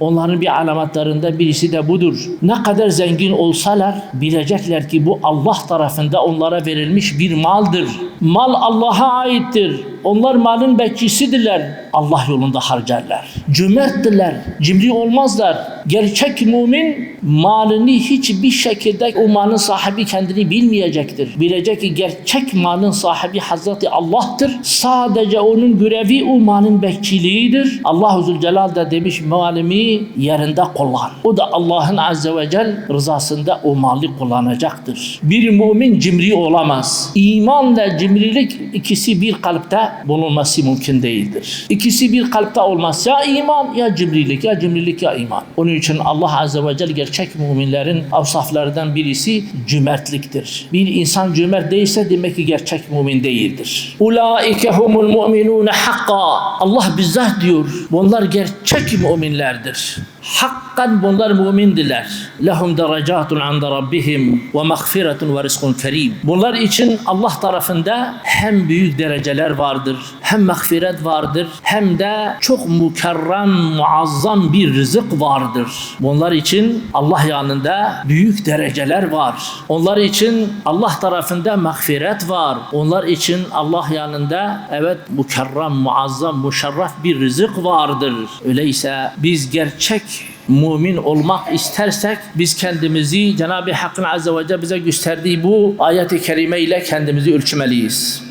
Onların bir alamatlarında birisi de budur. Ne kadar zengin olsalar bilecekler ki bu Allah tarafında onlara verilmiş bir maldır. Mal Allah'a aittir. Onlar malın bekçisidirler. Allah yolunda harcarlar. Cömerttirler. Cimri olmazlar. Gerçek mümin malını hiçbir şekilde o malın sahibi kendini bilmeyecektir. Bilecek ki gerçek malın sahibi Hazreti Allah'tır. Sadece onun görevi o malın bekçiliğidir. Allah Zülcelal da demiş malimi yerinde kullan. O da Allah'ın Azze ve Celle rızasında o mali kullanacaktır. Bir mümin cimri olamaz. İmanla cimrilik ikisi bir kalpte bulunması mümkün değildir. İkisi bir kalpte olmaz. Ya iman ya cimrilik ya cimrilik ya iman. Onun için Allah Azze ve Celle gerçek müminlerin avsaflarından birisi cömertliktir. Bir insan cömert değilse demek ki gerçek mümin değildir. Ulaike humul mu'minun hakka. Allah bizzat diyor. Bunlar gerçek müminlerdir. Hakkan bunlar mümindiler. Lehum derecatun anda rabbihim ve mağfiretun ve rizkun kerim. Bunlar için Allah tarafında hem büyük dereceler vardır, hem mağfiret vardır, hem de çok mükerrem, muazzam bir rızık vardır. Bunlar için Allah yanında büyük dereceler var. Onlar için Allah tarafında mağfiret var. Onlar için Allah yanında evet mükerrem, muazzam, muşerref bir rızık vardır. Öyleyse biz gerçek mümin olmak istersek biz kendimizi Cenab-ı Hakk'ın Azze ve Celle bize gösterdiği bu ayet-i kerime ile kendimizi ölçmeliyiz.